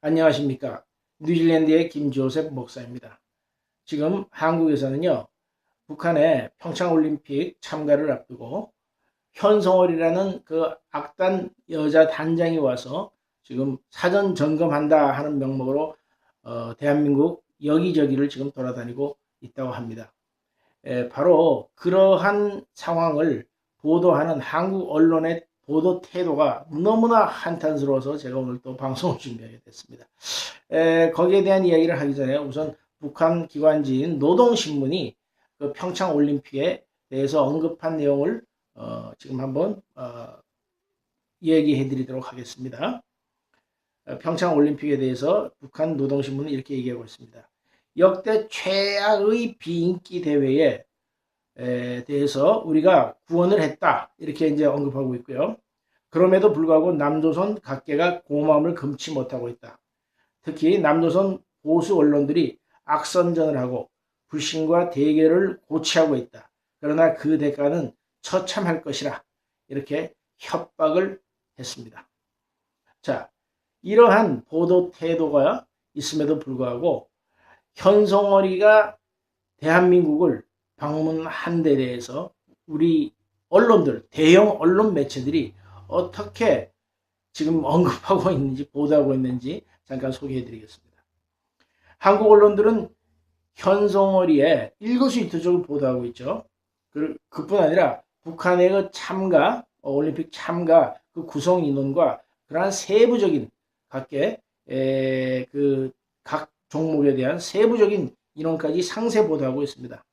안녕하십니까. 뉴질랜드의 김조셉 목사입니다. 지금 한국에서는요, 북한의 평창올림픽 참가를 앞두고 현성월이라는 그 악단 여자 단장이 와서 지금 사전 점검한다 하는 명목으로 어, 대한민국 여기저기를 지금 돌아다니고 있다고 합니다. 에, 바로 그러한 상황을 보도하는 한국 언론의 보도 태도가 너무나 한탄스러워서 제가 오늘 또 방송을 준비하게 됐습니다. 에, 거기에 대한 이야기를 하기 전에 우선 북한 기관지인 노동신문이 그 평창 올림픽에 대해서 언급한 내용을 어, 지금 한번 어, 얘기해 드리도록 하겠습니다. 어, 평창 올림픽에 대해서 북한 노동신문은 이렇게 얘기하고 있습니다. 역대 최악의 비인기 대회에 에 대해서 우리가 구원을 했다 이렇게 이제 언급하고 있고요. 그럼에도 불구하고 남조선 각계가 고마움을 금치 못하고 있다. 특히 남조선 보수 언론들이 악선전을 하고 불신과 대결을 고취하고 있다. 그러나 그 대가는 처참할 것이라 이렇게 협박을 했습니다. 자, 이러한 보도 태도가 있음에도 불구하고 현송월이가 대한민국을 방문한 데 대해서 우리 언론들, 대형 언론 매체들이 어떻게 지금 언급하고 있는지 보도하고 있는지 잠깐 소개해 드리겠습니다. 한국 언론들은 현송월이의 일거수일투족을 보도하고 있죠. 그뿐 아니라 북한의 그 참가, 올림픽 참가 그 구성 인원과 그러한 세부적인 각계 그 각 종목에 대한 세부적인 인원까지 상세 보도하고 있습니다.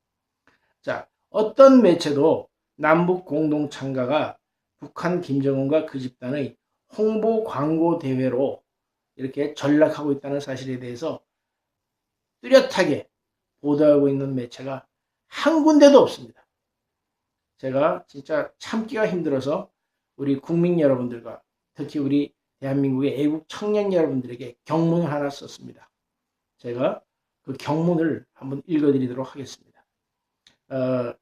자, 어떤 매체도 남북 공동 참가가 북한 김정은과 그 집단의 홍보 광고 대회로 이렇게 전락하고 있다는 사실에 대해서 뚜렷하게 보도하고 있는 매체가 한 군데도 없습니다. 제가 진짜 참기가 힘들어서 우리 국민 여러분들과 특히 우리 대한민국의 애국 청년 여러분들에게 경문을 하나 썼습니다. 제가 그 경문을 한번 읽어드리도록 하겠습니다. 어,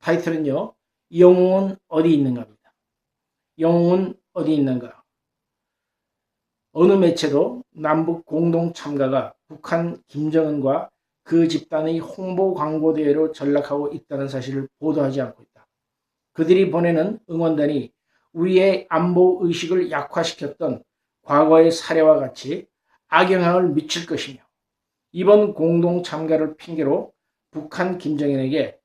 타이틀은요, 영웅은 어디 있는가입니다. 영웅은 어디 있는가? 어느 매체도 남북 공동 참가가 북한 김정은과 그 집단의 홍보 광고 대회로 전락하고 있다는 사실을 보도하지 않고 있다. 그들이 보내는 응원단이 우리의 안보 의식을 약화시켰던 과거의 사례와 같이 악영향을 미칠 것이며 이번 공동 참가를 핑계로 북한 김정은에게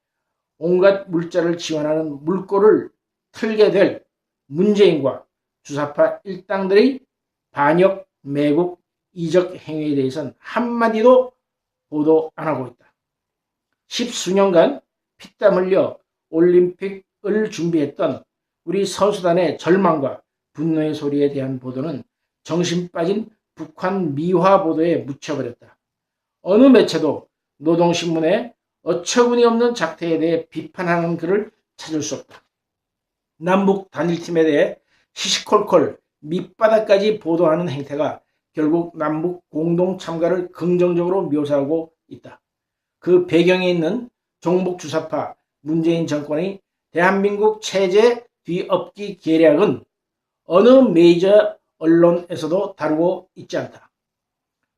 온갖 물자를 지원하는 물꼬를 틀게 될 문재인과 주사파 일당들의 반역, 매국, 이적 행위에 대해서는 한마디도 보도 안 하고 있다. 십수년간 피땀 흘려 올림픽을 준비했던 우리 선수단의 절망과 분노의 소리에 대한 보도는 정신 빠진 북한 미화 보도에 묻혀버렸다. 어느 매체도 노동신문의 어처구니 없는 작태에 대해 비판하는 글을 찾을 수 없다. 남북 단일팀에 대해 시시콜콜 밑바닥까지 보도하는 행태가 결국 남북 공동 참가를 긍정적으로 묘사하고 있다. 그 배경에 있는 종북 주사파 문재인 정권의 대한민국 체제 뒤엎기 계략은 어느 메이저 언론에서도 다루고 있지 않다.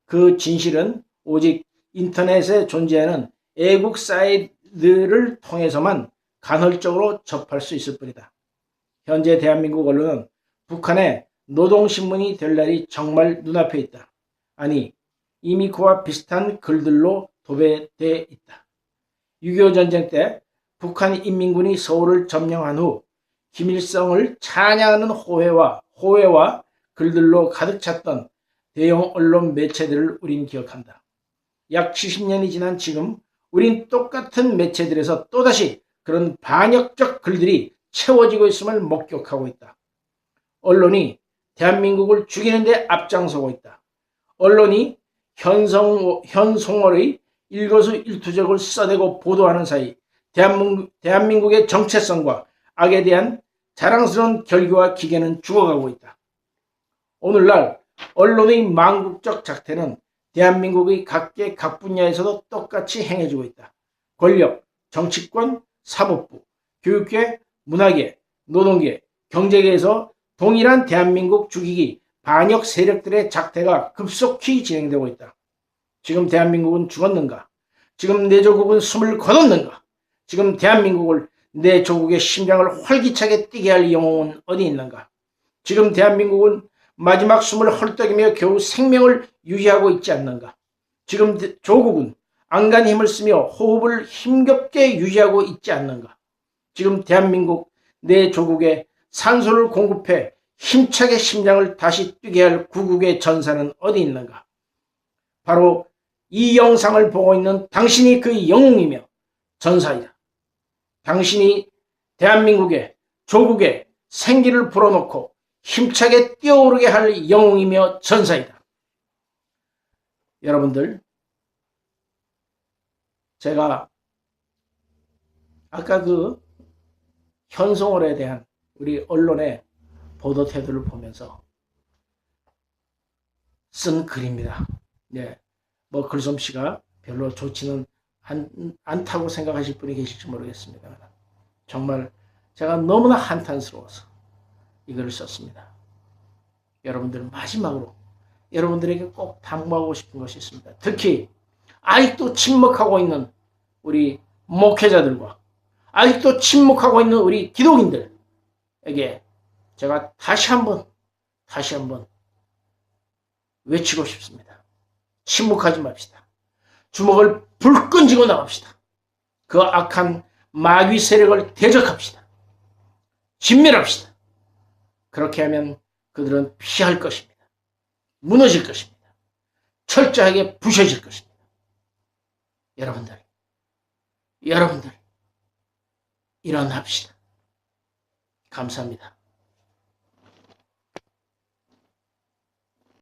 그 진실은 오직 인터넷에 존재하는 애국 사이트를 통해서만 간헐적으로 접할 수 있을 뿐이다. 현재 대한민국 언론은 북한의 노동신문이 될 날이 정말 눈앞에 있다. 아니, 이미 그와 비슷한 글들로 도배돼 있다. 6.25 전쟁 때 북한 인민군이 서울을 점령한 후 김일성을 찬양하는 호회와 호회와 글들로 가득 찼던 대형 언론 매체들을 우린 기억한다. 약 70년이 지난 지금 우린 똑같은 매체들에서 또다시 그런 반역적 글들이 채워지고 있음을 목격하고 있다. 언론이 대한민국을 죽이는데 앞장서고 있다. 언론이 현성, 현송월의 일거수일투족을 써대고 보도하는 사이 대한민국, 대한민국의 정체성과 악에 대한 자랑스러운 결교와 기계는 죽어가고 있다. 오늘날 언론의 망국적 작태는 대한민국의 각계 각 분야에서도 똑같이 행해지고 있다. 권력, 정치권, 사법부, 교육계, 문화계, 노동계, 경제계에서 동일한 대한민국 죽이기, 반역 세력들의 작태가 급속히 진행되고 있다. 지금 대한민국은 죽었는가? 지금 내 조국은 숨을 거뒀는가? 지금 대한민국을 내 조국의 심장을 활기차게 뛰게 할 영웅은 어디 있는가? 지금 대한민국은 마지막 숨을 헐떡이며 겨우 생명을 유지하고 있지 않는가? 지금 조국은 안간 힘을 쓰며 호흡을 힘겹게 유지하고 있지 않는가? 지금 대한민국 내 조국에 산소를 공급해 힘차게 심장을 다시 뛰게 할 구국의 전사는 어디 있는가? 바로 이 영상을 보고 있는 당신이 그 영웅이며 전사이다. 당신이 대한민국의 조국의 생기를 불어넣고 힘차게 뛰어오르게 할 영웅이며 전사이다. 여러분들, 제가 아까 그 현송월에 대한 우리 언론의 보도 태도를 보면서 쓴 글입니다. 네. 뭐 글솜씨가 별로 좋지는 않, 않다고 생각하실 분이 계실지 모르겠습니다. 정말 제가 너무나 한탄스러워서 이걸 썼습니다. 여러분들 마지막으로 여러분들에게 꼭 당부하고 싶은 것이 있습니다. 특히 아직도 침묵하고 있는 우리 목회자들과 아직도 침묵하고 있는 우리 기독인들에게 제가 다시 한번 다시 한번 외치고 싶습니다. 침묵하지 맙시다. 주먹을 불끈 쥐고 나갑시다. 그 악한 마귀 세력을 대적합시다. 진멸합시다. 그렇게 하면 그들은 피할 것입니다. 무너질 것입니다. 철저하게 부셔질 것입니다. 여러분들, 여러분들, 일어납시다. 감사합니다.